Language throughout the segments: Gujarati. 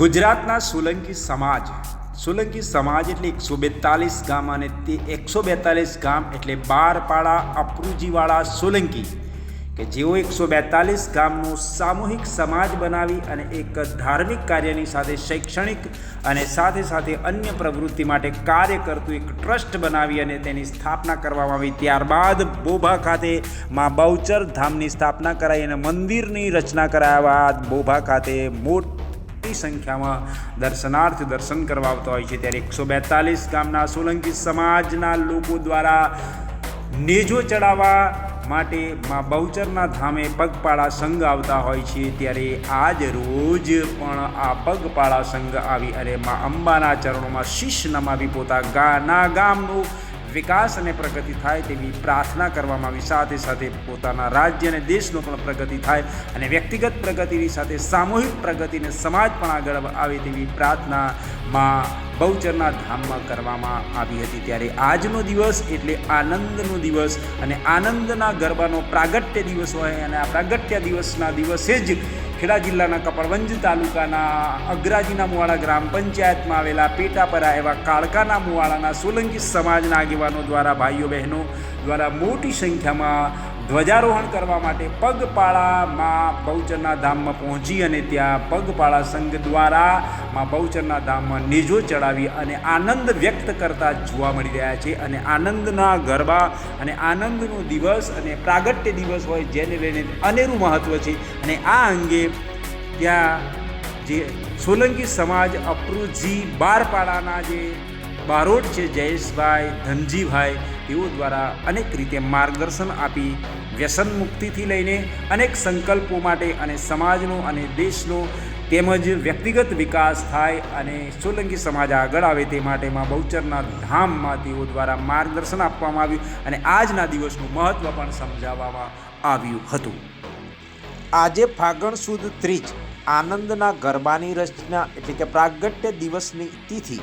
ગુજરાતના સોલંકી સમાજ સોલંકી સમાજ એટલે એકસો બેતાલીસ ગામ અને તે એકસો બેતાલીસ ગામ એટલે બારપાડા અપરુજીવાળા સોલંકી કે જેઓ એકસો બેતાલીસ ગામનો સામૂહિક સમાજ બનાવી અને એક ધાર્મિક કાર્યની સાથે શૈક્ષણિક અને સાથે સાથે અન્ય પ્રવૃત્તિ માટે કાર્ય કરતું એક ટ્રસ્ટ બનાવી અને તેની સ્થાપના કરવામાં આવી. ત્યારબાદ બોભા ખાતે માં બહુચર ધામની સ્થાપના કરાઈ અને મંદિરની રચના કરાયા બાદ બોભા ખાતે મોટ મોટી સંખ્યામાં દર્શનાર્થ દર્શન કરવા આવતા હોય છે. ત્યારે એકસો બેતાલીસ ગામના સોલંકી સમાજના લોકો દ્વારા નેજો ચડાવવા માટે મા બહુચરના ધામે પગપાળા સંઘ આવતા હોય છે. ત્યારે આજ રોજ પણ આ પગપાળા સંઘ આવી અને મા અંબાના ચરણોમાં શીશ નમાવી પોતા ગાના ગામનું વિકાસ અને પ્રગતિ થાય તેવી પ્રાર્થના કરવામાં આવી. સાથે સાથે પોતાના રાજ્ય અને દેશનો પણ પ્રગતિ થાય અને વ્યક્તિગત પ્રગતિની સાથે સામૂહિક પ્રગતિને સમાજ પણ આગળ આવે તેવી પ્રાર્થના માં બહુચરના ધામમાં કરવામાં આવી હતી. ત્યારે આજનો દિવસ એટલે આનંદનો દિવસ અને આનંદના ગરબાનો પ્રાગટ્ય દિવસ હોય અને આ પ્રાગટ્ય દિવસના દિવસે જ ખેડા જિલ્લાના કપડવંજ તાલુકાના અગ્રાજીના મુવાડા ગ્રામ પંચાયતમાં આવેલા પેટાપરા એવા કાળકાના મુવાડાના સોલંકી સમાજના આગેવાનો દ્વારા ભાઈઓ બહેનો દ્વારા મોટી સંખ્યામાં ધ્વજારોહણ કરવા માટે પગપાળામાં બહુચરના ધામમાં પહોંચી અને ત્યાં પગપાળા સંઘ દ્વારા માં બહુચરના ધામમાં નેજો ચડાવી અને આનંદ વ્યક્ત કરતા જોવા મળી રહ્યા છે અને આનંદના ગરબા અને આનંદનો દિવસ અને પ્રાગટ્ય દિવસ હોય જેને લઈને અનેરું મહત્ત્વ છે. અને આ અંગે ત્યાં જે સોલંકી સમાજ અપરુજી બારપાડાના જે બારોટ છે જયેશભાઈ ધનજીભાઈ તેઓ દ્વારા અનેક રીતે માર્ગદર્શન આપી, વ્યસન મુક્તિથી લઈને અનેક સંકલ્પો માટે અને સમાજનો અને દેશનો તેમજ વ્યક્તિગત વિકાસ થાય અને સોલંકી સમાજ આગળ આવે તે માટેમાં બહુચરના ધામમાં તેઓ દ્વારા માર્ગદર્શન આપવામાં આવ્યું અને આજના દિવસનું મહત્ત્વ પણ સમજાવવામાં આવ્યું હતું. આજે ફાગણ સુદ ત્રીજ આનંદના ગરબાની રચના એટલે કે પ્રાગટ્ય દિવસની તિથિ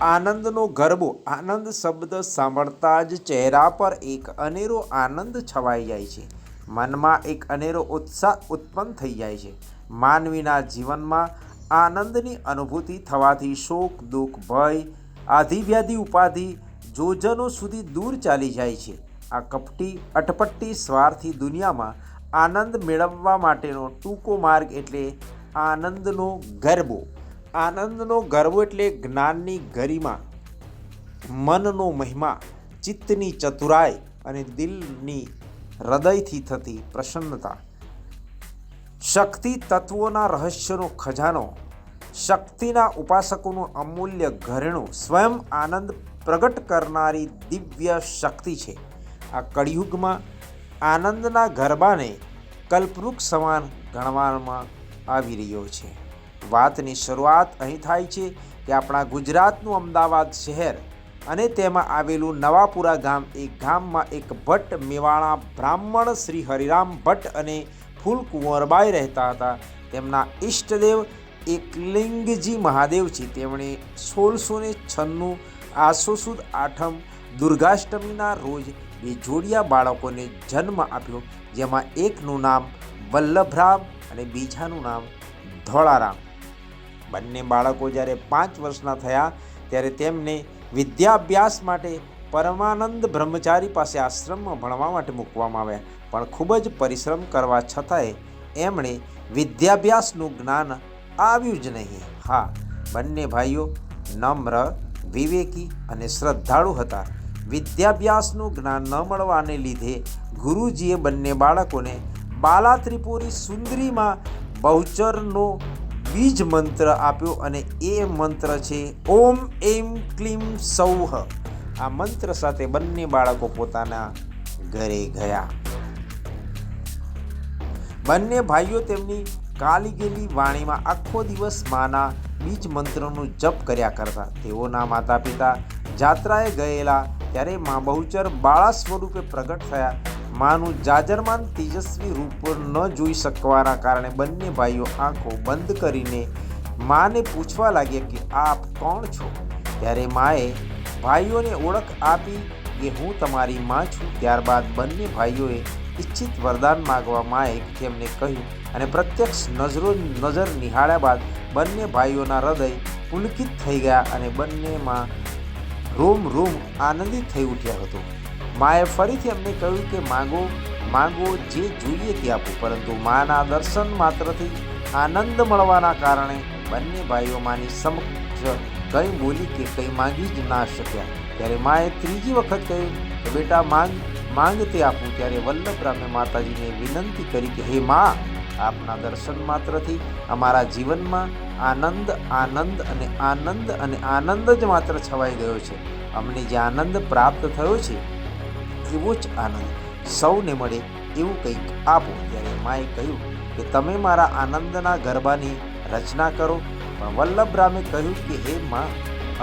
આનંદનો ગરબો, આનંદ શબ્દ સાંભળતા જ ચહેરા પર એક અનેરો આનંદ છવાઈ જાય છે. મનમાં એક અનેરો ઉત્સાહ ઉત્પન્ન થઈ જાય છે. માનવીના જીવનમાં આનંદની અનુભૂતિ થવાથી શોક, દુઃખ, ભય, આધિવ્યાધિ, ઉપાધિ, જોજનો સુધી દૂર ચાલી જાય છે. આ કપટી અટપટ્ટી સ્વાર્થી દુનિયામાં આનંદ મેળવવા માટેનો ટૂંકો માર્ગ એટલે આનંદનો ગરબો. આનંદનો ગરબો એટલે જ્ઞાનની ગરિમા, મનનો મહિમા, ચિત્તની ચતુરાઈ અને દિલની હૃદયથી થતી પ્રસન્નતા. શક્તિ તત્વોના રહસ્યનો ખજાનો, શક્તિના ઉપાસકોનું અમૂલ્ય ઘરેણું, સ્વયં આનંદ પ્રગટ કરનારી દિવ્ય શક્તિ છે. આ કળિયુગમાં આનંદના ગરબાને કલ્પવૃક્ષ સમાન ગણવામાં આવી રહ્યો છે. વાતની શરૂઆત અહીં થાય છે કે આપણા ગુજરાતનું અમદાવાદ શહેર અને તેમાં આવેલું નવાપુરા ગામ એ ગામમાં એક ભટ્ટ મેવાણા બ્રાહ્મણ શ્રી હરિરામ ભટ્ટ અને ફૂલ કુંવરબાઈ રહેતા હતા. તેમના ઈષ્ટદેવ એકલિંગજી મહાદેવ છે. તેમણે સોળસો ને છન્નું આસો સુદ આઠમ દુર્ગાષ્ટમીના રોજ બે જોડિયા બાળકોને જન્મ આપ્યો, જેમાં એકનું નામ વલ્લભરામ અને બીજાનું નામ ધોળારામ. બંને બાળકો જ્યારે પાંચ વર્ષના થયા, ત્યારે તેમને વિદ્યાભ્યાસ માટે પરમાનંદ બ્રહ્મચારી પાસે આશ્રમમાં ભણવા માટે મૂકવામાં આવ્યા. પણ ખૂબ જ પરિશ્રમ કરવા છતાંય એમણે વિદ્યાભ્યાસનું જ્ઞાન આવ્યું જ નહીં. હા, બંને ભાઈઓ નમ્ર, વિવેકી અને શ્રદ્ધાળુ હતા. વિદ્યાભ્યાસનું જ્ઞાન ન મળવાને લીધે ગુરુજીએ બંને બાળકોને બાલા ત્રિપુરી સુંદરીમાં બહુચરનો બીજ મંત્ર આપ્યો અને એ મંત્ર છે, ઓમ એમ ક્લીમ સૌહ. આ મંત્ર સાથે બંને બાળકો પોતાના ઘરે ગયા. બંને ભાઈઓ તેમની કાલી ગયેલી વાણીમાં આખો દિવસ માના બીજ મંત્રનું જપ કર્યા કરતા. તેઓના માતા પિતા જાત્રાએ ગયેલા ત્યારે મા બહુચર બાળા સ્વરૂપે પ્રગટ થયા. માનું જાજરમાન તેજસ્વી રૂપ ન જોઈ શકવાના કારણે બંને ભાઈઓ આંખો બંધ કરીને માને પૂછવા લાગ્યા કે આપ કોણ છો? ત્યારે માએ ભાઈઓને ઓળખ આપી કે હું તમારી માં છું. ત્યારબાદ બંને ભાઈઓએ ઈચ્છિત વરદાન માગવા માએ તેમને કહ્યું અને પ્રત્યક્ષ નજરો નજર નિહાળ્યા બાદ બંને ભાઈઓના હૃદય પુલકિત થઈ ગયા અને બંનેમાં રોમ રોમ આનંદિત થઈ ઉઠ્યા હતો. માએ ફરીથી એમને કહ્યું કે માગો માગો જે જોઈએ તે આપો, પરંતુ માના દર્શન માત્રથી આનંદ મળવાના કારણે બંને ભાઈઓ માની સમક્ષ કંઈ બોલી કે કંઈ માંગી જ ના શક્યા. ત્યારે માએ ત્રીજી વખત કહ્યું કે બેટા માંગ માંગ તે આપું. ત્યારે વલ્લભરામે માતાજીને વિનંતી કરી કે, હે મા, આપના દર્શન માત્રથી અમારા જીવનમાં આનંદ આનંદ અને આનંદ અને આનંદ જ માત્ર છવાઈ ગયો છે. અમને જે આનંદ પ્રાપ્ત થયો છે એવો જ આનંદ સૌને મળે એવું કંઈક આપો. ત્યારે માએ કહ્યું કે તમે મારા આનંદના ગરબાની રચના કરો. પણ વલ્લભરામે કહ્યું કે, હે માં,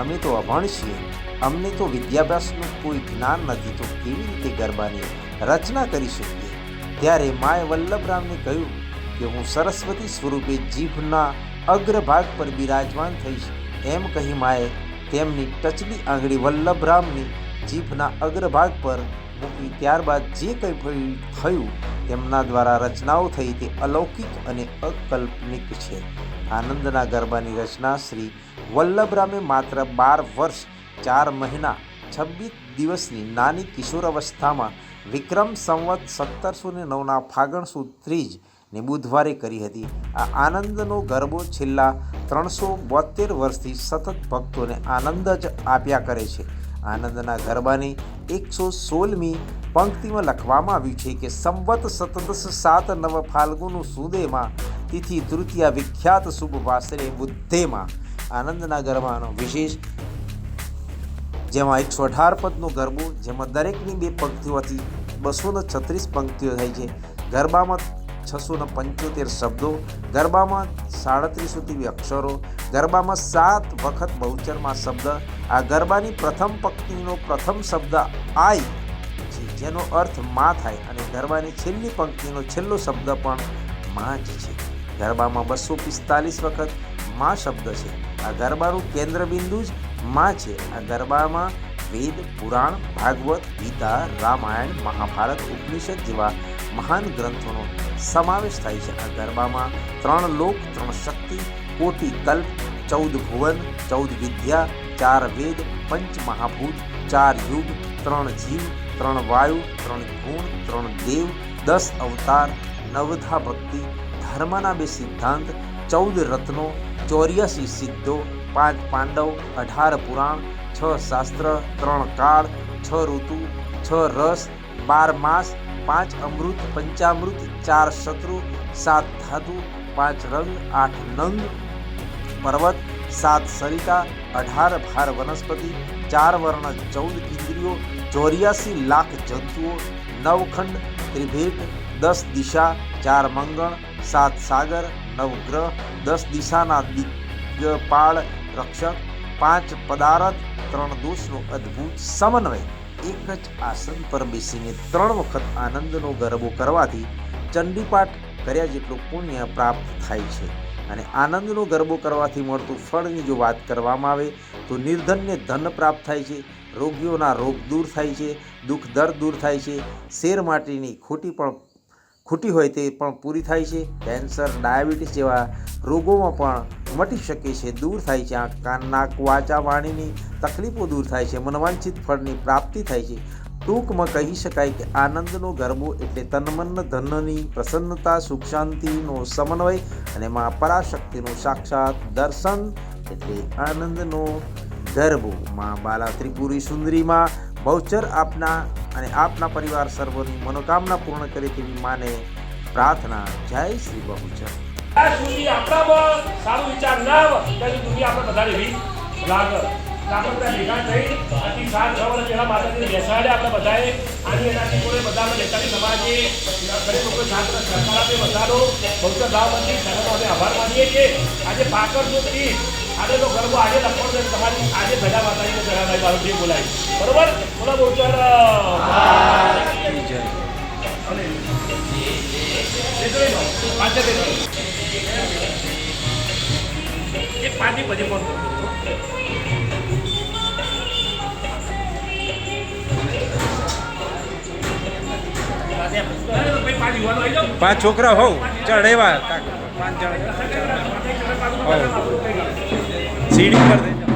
અમે તો અભણ છીએ. અમને તો વિદ્યાભ્યાસનું કોઈ જ્ઞાન નથી, તો કેવી રીતે ગરબાની રચના કરી શકીએ? ત્યારે માએ વલ્લભરામને કહ્યું કે, હું સરસ્વતી સ્વરૂપે જીભના અગ્રભાગ પર બિરાજમાન થઈશ. એમ કહી માએ તેમની ટચલી આંગળી વલ્લભરામની જીભના અગ્રભાગ પર મૂકી ત્યારબાદ જે કંઈ થયું તેમના દ્વારા રચનાઓ થઈ તે અલૌકિક અને અકલ્પનિક છે. આનંદના ગરબાની રચના શ્રી વલ્લભરામે માત્ર બાર વર્ષ, ચાર મહિના છવ્વીસ દિવસની નાની કિશોર અવસ્થામાં વિક્રમ સંવત સત્તરસો ને નવના ફાગણ સુદ ત્રીજ ને બુધવારે કરી હતી. આ આનંદનો ગરબો છેલ્લા ત્રણસો બોતેર વર્ષથી સતત ભક્તોને આનંદ જ આપ્યા કરે છે. આનંદના ગરબાની એકસો સોળમી પંક્તિમાં લખવામાં આવ્યું છે કે સંવત સતદસ સાત નવ ફાલ્ગુનું સુદેમાં તિથિ તૃતીયા વિખ્યાત શુભ વાસરે બુદ્ધેમાં. આનંદના ગરબાનો વિશેષ જેમાં એકસો અઢાર પદનો ગરબો, જેમાં દરેકની બે પંક્તિઓથી બસો ને છત્રીસ પંક્તિઓ થાય છે. ગરબામાં છસો ને પંચોતેર શબ્દો, ગરબામાં સાડત્રીસ સુધી અક્ષરો ગરબામાં સાત વખત બહુચરમાં શબ્દ, આ ગરબાની પ્રથમ પંક્તિનો પ્રથમ શબ્દ આઈ છે જેનો અર્થમાં થાય અને ગરબાની છેલ્લી પંક્તિનો છેલ્લો શબ્દ પણ માં જ છે. ગરબામાં બસો પિસ્તાલીસ વખતમાં શબ્દ છે. આ ગરબાનું કેન્દ્રબિંદુ જ માં છે. આ ગરબામાં વેદ, પુરાણ, ભાગવત, ગીતા, રામાયણ, મહાભારત, ઉપનિષદ જેવા મહાન ગ્રંથોનો સમાવેશ થાય છે. આ ગરબામાં ત્રણ લોક, ત્રણ શક્તિ કોટી કલ્પ ચૌદ ભુવન ચૌદ વિદ્યા ચાર વેદ પંચ મહાભૂત ચાર યુગ ત્રણ જીવ ત્રણ વાયુ ત્રણ ગુણ ત્રણ દેવ દસ અવતાર નવધા ભક્તિ ધર્મના બે સિદ્ધાંત ચૌદ રત્નો ચોર્યાસી સિદ્ધો પાંચ પાંડવ અઢાર પુરાણ છ શાસ્ત્ર ત્રણ કાળ છ ઋતુ છ રસ બાર માસ પાંચ અમૃત પંચામૃત ચાર શત્રુ સાત ધાતુ પાંચ રંગ આઠ નંગ પર્વત, સાત સરિતા, અઢાર ભાર વનસ્પતિ, ચાર વર્ણ ચૌદ ઇન્દ્રિયો, ચોર્યાસી લાખ જંતુઓ નવખંડ ત્રિભેટ દસ દિશા, ચાર મંગળ, સાત સાગર, નવ ગ્રહ, દસ દિશાના દિગ્પાળ રક્ષક, પાંચ પદાર્થ, ત્રણ દોષનો અદ્ભુત સમન્વય. એક જ આસન પર બેસીને ત્રણ વખત આનંદનો ગરબો કરવાથી ચંડીપાઠ કર્યા જેટલું પુણ્ય પ્રાપ્ત થાય છે. અને આનંદનો ગરબો કરવાથી મળતું ફળની જો વાત કરવામાં આવે, તો નિર્ધનને ધન પ્રાપ્ત થાય છે, રોગીઓના રોગ દૂર થાય છે, દુઃખ દર્દ દૂર થાય છે, શેર માટેની ખોટી પણ, ખૂટી હોય તે પણ પૂરી થાય છે, કેન્સર, ડાયાબિટીસ જેવા રોગોમાં પણ મટી શકે છે, દૂર થાય છે, આંખ, કાન, નાક વાચા વાણીની તકલીફો દૂર થાય છે, મનવાંછિત ફળની પ્રાપ્તિ થાય છે ટૂંકમાં કહી શકાય કે આનંદનો ગરબો એટલે તનમન, ધનની પ્રસન્નતા સુખ શાંતિનો સમન્વય અને મા પરાશક્તિનું સાક્ષાત દર્શન એટલે આનંદનો ગરબો. મા બાલા ત્રિપુરી સુંદરીમાં બહુચર આપના અને આપના પરિવાર સર્વની મનોકામના પૂર્ણ કરે તેવી માને પ્રાર્થના. જય શ્રી બહુચર. ત્યાં આપણા આપણામાં સારો વિચાર ના આવે દુનિયા આપણે વધારે લાગે બધા ભેગા થઈ આથી સાત છ વર્ષ પહેલાં આપણે બધાએ. આની એનાથી કોઈ બધા અમે નેતાની સમાજે ગરીબ લોકો છાત્ર સરકાર આપે વધારો. ગામ મંદિર અમે આભાર માનીએ છીએ. આજે પાકર સુધી આજે તો ગરબો, આજે લખવાનો તમારી આજે ભેગા માતાજીને ચડાવાય મારું જે બોલાય. બરોબર? બોલો પાંચે એક પાંચની પછી ફોન કરું પાંચ છોકરા હોવ ચડેવા પાંચ જણ. સીડી પર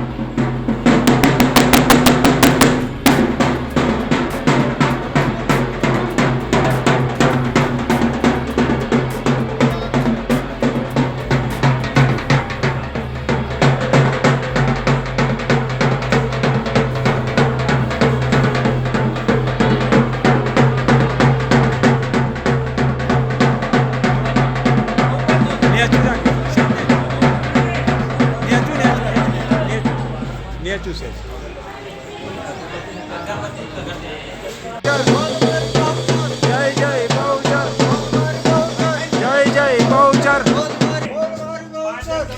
મેસેચ્યુસેટ્સ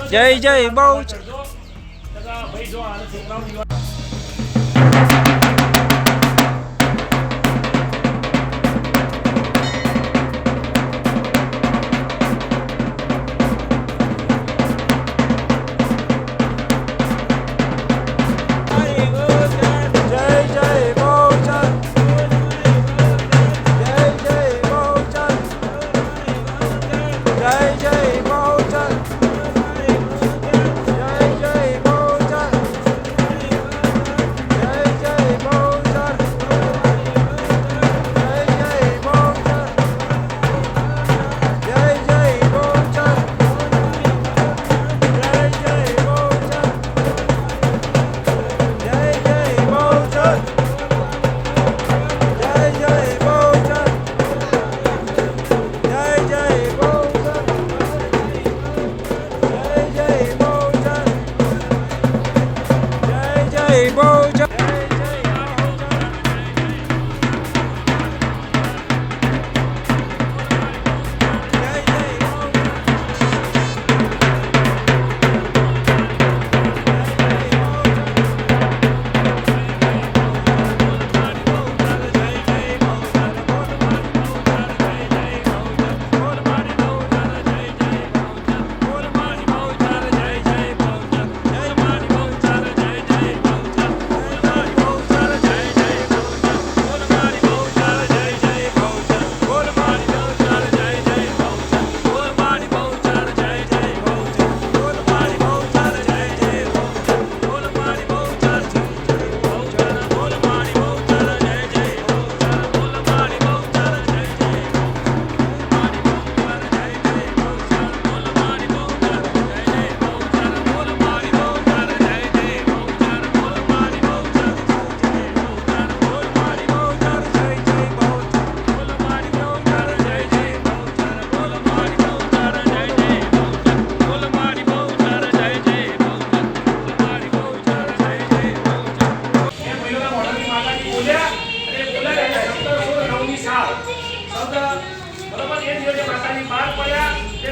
જય જય બહુ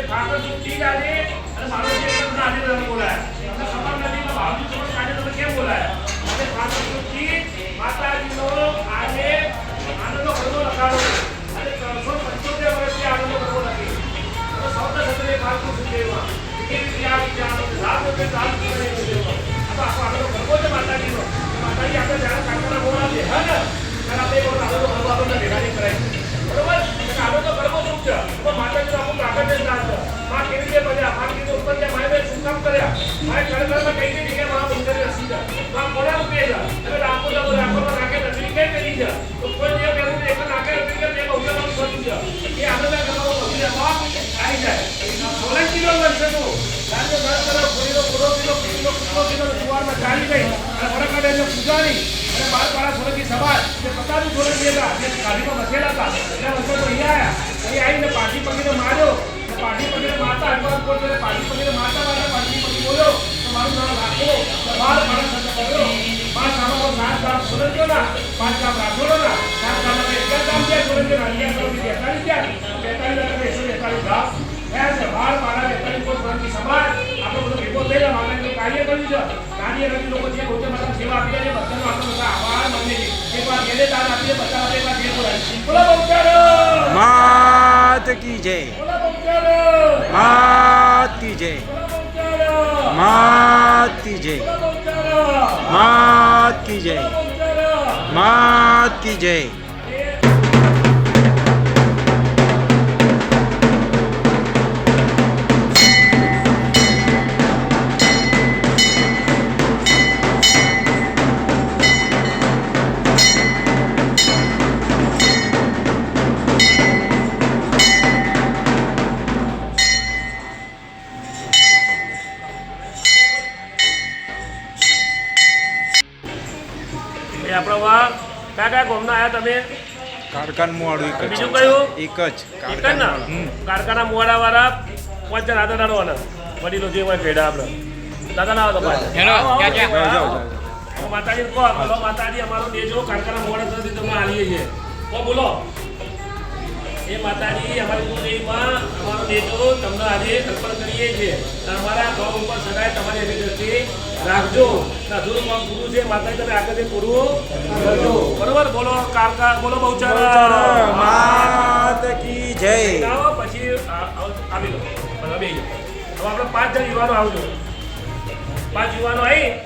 કાગળ ચૂકી આજે અને મારો જે તમને આજે તમે બોલાયા? તમને નથી કે ભાવજી આજે તમે કેમ બોલાયા? અને કાગળ ચૂકી માતાજીનો આજે આનંદનો ખડો લખાડો અને ત્રણસો પંચોતેર વર્ષથી આનંદનો ખડો લખી સૌ સત્રે કાગળ ચૂકી એવા કેવી રીતે આ વિચારો લાભ રૂપે અને વરકાડે એને પૂજારી અને બાર પાડા સોલંકી સમાજ જે પતાવી સોલંકી હતા જે ગાડીમાં બસેલા હતા એટલે વર્ષો તો અહીંયા આવ્યા અહીં આવીને પાટી પગીને માર્યો. અને પાટી પગીને મારતા હનુમાન કોટ કરે પાટી પગીને મારતા મારતા પાટી પગી બોલ્યો. તો મારું નામ રાખો તો બાર પાડા સંત કર્યો પાંચ ગામમાં સાત ગામ સોલંકીઓના પાંચ ગામ રાઠોડોના સાત ગામમાં એક ગામ છે સોલંકીઓના અગિયાર ગામથી બેતાલીસ ગયા. બેતાલીસ અને એકસો બેતાલીસ ગામ થયા છે બાર પાડા બેતાલીસ કોટ સોલંકી સમાજ. આપણો બધો ભેગો થયેલા, માતાજીનું કાર્ય કર્યું છે. કાર્ય કરી લોકો જે ગૌતમ માતા સેવા આપી છે બધાનો આપણો બધા આભાર માનીએ છીએ. એકવાર ગેલે દાન માટે બહુચારો! માત કી જય! માત કી જય માત કી જય માત કી જય માત કી જય ગામના આયા તમે એક જ. બીજું કયું? એક જ. જ કારખાના. મોડા વાળા પાંચ જણ હાથે દાડવાના વડીલો જે હોય ભેડા આપણે. દાદા ના આવો. માતાજી કહો માતાજી અમારો દેજો. કારખાના મોડા સુધી તમને આલીએ છીએ. કો બોલો. એ માતાજી અમારી કુળદેવીમાં અમારો નેતો તમને આજે અર્પણ કરીએ છીએ. અમારા ભાવ ઉપર સદાય તમારી એવી દ્રષ્ટિ રાખજો. અધૂરું પૂરું છે માતાજી તમે આગળ પૂરું કરજો. બરોબર? બોલો કારકા બોલો બહુચારા માત કી જય. આવો પછી આવી લો બધા હવે આપણે પાંચ જણ યુવાનો આવજો. પાંચ યુવાનો આવી